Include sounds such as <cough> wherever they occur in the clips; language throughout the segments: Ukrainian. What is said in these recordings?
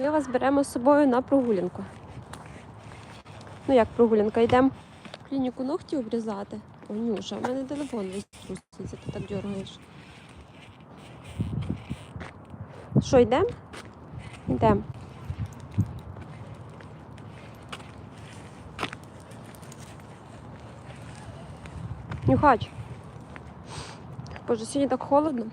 Ми вас беремо з собою на прогулянку. Ну як прогулянка? Йдемо в клініку ногті обрізати. О, Нюша, в мене телефон весь труситься, ти так дергаєш. Що, йдемо? Йдемо. Нюхач. Боже, сьогодні так холодно.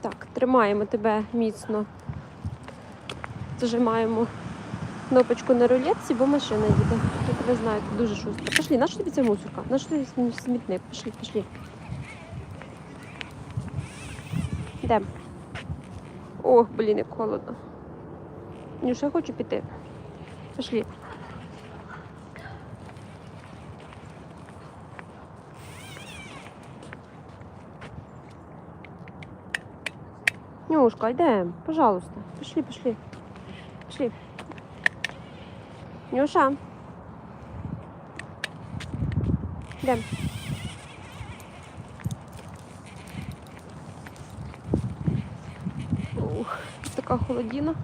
Так, тримаємо тебе міцно. Зажимаємо кнопочку на рулетці, бо машина їде. Я тебе знаю, ти дуже шустро. Пошли, на що тобі ця мусорка? На що тобі смітник? Пошли, пошли. Йдемо. Ох, блін, як холодно. Нюша, я хочу піти. Пошли. Нюшка, йдем, пожалуйста. Пошли, пошли. Пошли. Нюша. Йдем. Ух, така холодіна.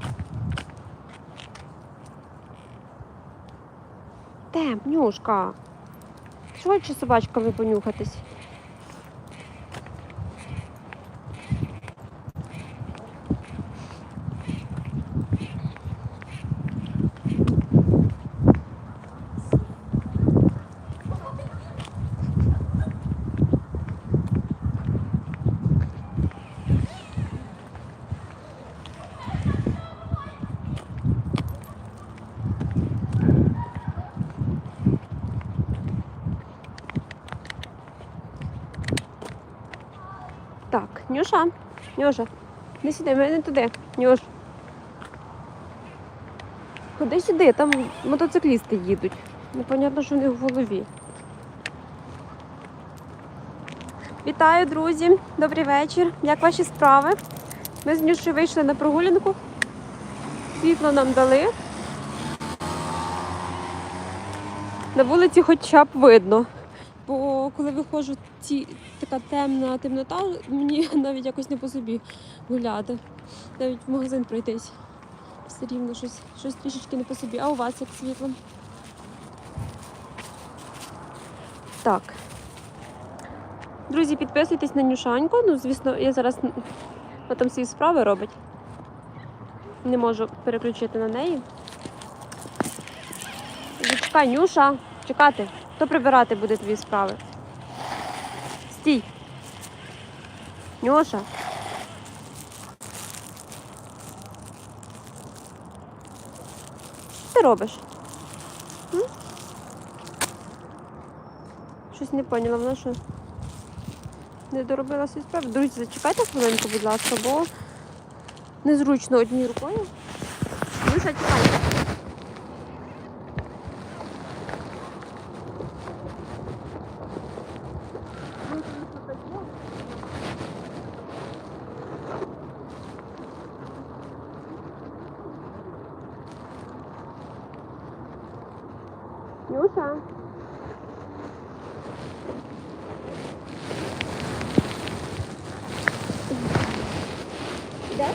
Йдем, Нюшка. Швидше собачками понюхатись. Так, Нюша, Нюша, не сюди, не туди. Нюш. Ходи сюди, там мотоциклісти їдуть. Непонятно, що в них в голові. Вітаю, друзі! Добрий вечір. Як ваші справи? Ми з Нюшею вийшли на прогулянку. Світло нам дали. На вулиці хоча б видно. Бо коли виходжу, ці, така темна темнота, мені <laughs> навіть якось не по собі гуляти. Навіть в магазин пройтись. Все рівно щось, щось трішечки не по собі. А у вас як світло? Так. Друзі, підписуйтесь на Нюшаньку. Ну, звісно, я зараз там свої справи робить. Не можу переключити на неї. Зачекай, Нюша, чекати. Хто прибирати буде твої справи? Стій. Нюша. Що ти робиш? М? Щось не поняла, вона що? Не доробила свої справи. Друзі, зачекайте хвилинку, будь ласка, бо незручно однією рукою. Нюша, чекай. Нюша. Іде?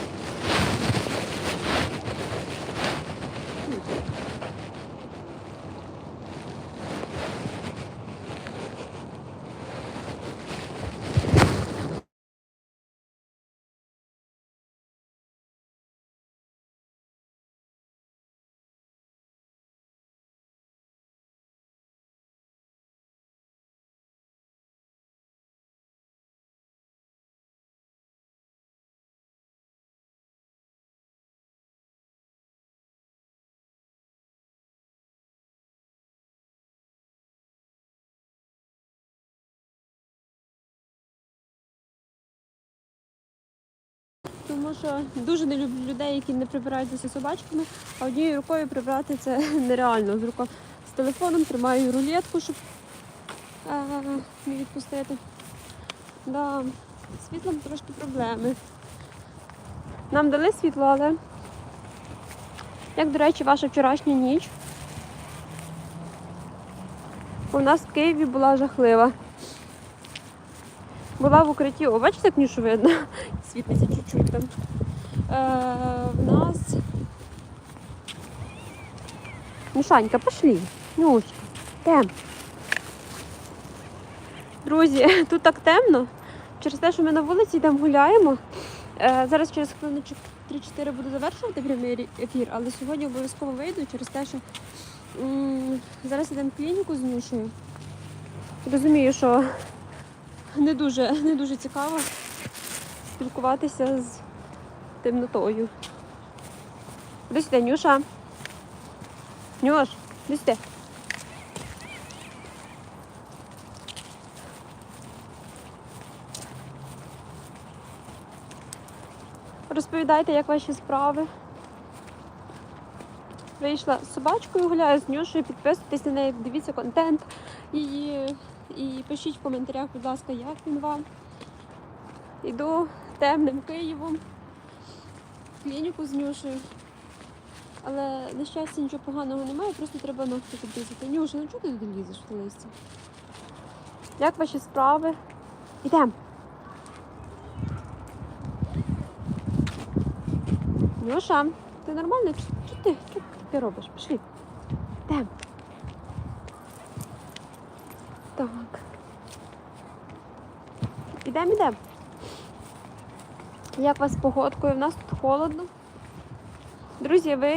Тому що дуже не люблю людей, які не прибираються собачками, а однією рукою прибрати це <laughs> нереально. З рука з телефоном тримаю рулетку, щоб а, не відпустити. Да, з світлом трошки проблеми. Нам дали світло, але як, до речі, ваша вчорашня ніч. У нас в Києві була жахлива. була в укритті. О, бачите, як нішу видно? Світиться чуть-чуть там. Е, в нас. Мішанька, пошли. Нюшка. Тем. Друзі, <laughs> тут так темно. Через те, що ми на вулиці йдемо гуляємо. Е, зараз через хвилиночок 3-4 буду завершувати прямий ефір, але сьогодні обов'язково вийду через те, що м, зараз йдемо в клініку з Нюшею. Розумію, що не дуже, не дуже цікаво спілкуватися з темнотою. Куди Нюша? Нюш, куди? Розповідайте, як ваші справи. Вийшла з собачкою, гуляю з Нюшею, підписуйтесь на неї, дивіться контент її і пишіть в коментарях, будь ласка, як він вам. Іду темним Києвом клініку з Нюшею. Але на щастя нічого поганого немає, просто треба ногти підрізати. Нюша, ну чого ти туди лізеш в те листя? Як ваші справи? Ідемо. Нюша, ти нормально? Що ти? Що ти робиш? Пішли. Йдемо. Так. Ідемо, ідемо. Як вас з погодкою? У нас тут холодно. Друзі, ви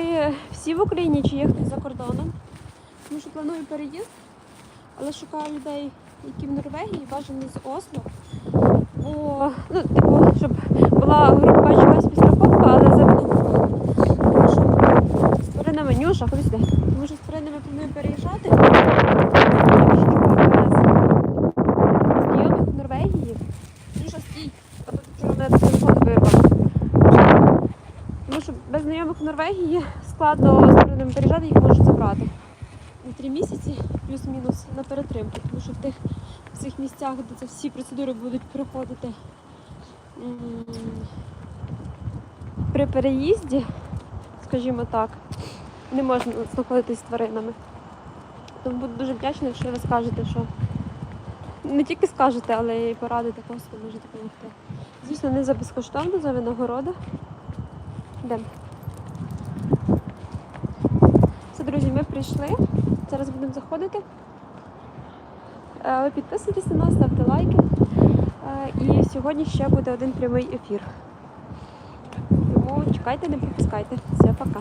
всі в Україні чи є хтось за кордоном? Тому що планую переїзд, але шукаю людей, які в Норвегії, бажано з Осло. Бо, ну, типу, щоб була кажучи, якась підстраховка, але за минулого. Тому що з тваринами Нюша, ходи сюди. Тому що з тваринами планую переїжджати. Знайомих в Норвегії. Нюша, стій. А то вчора мене телефон вирвав. Тому що без знайомих в Норвегії складно з тваринами переїжджати, їх можуть забрати. На три місяці плюс-мінус на перетримку, тому що в тих в цих місцях, де це всі процедури будуть проходити при переїзді, скажімо так, не можна знаходитись з тваринами. Тому буду дуже вдячна, якщо ви скажете, що не тільки скажете, але й порадите просто може допомогти. Звісно, не за безкоштовно, за винагороду. Йдемо. Все, друзі, ми прийшли. Зараз будемо заходити. Е, підписуйтесь на нас, ставте лайки. Е, І сьогодні ще буде один прямий ефір. Тому чекайте, не пропускайте. Все, пока.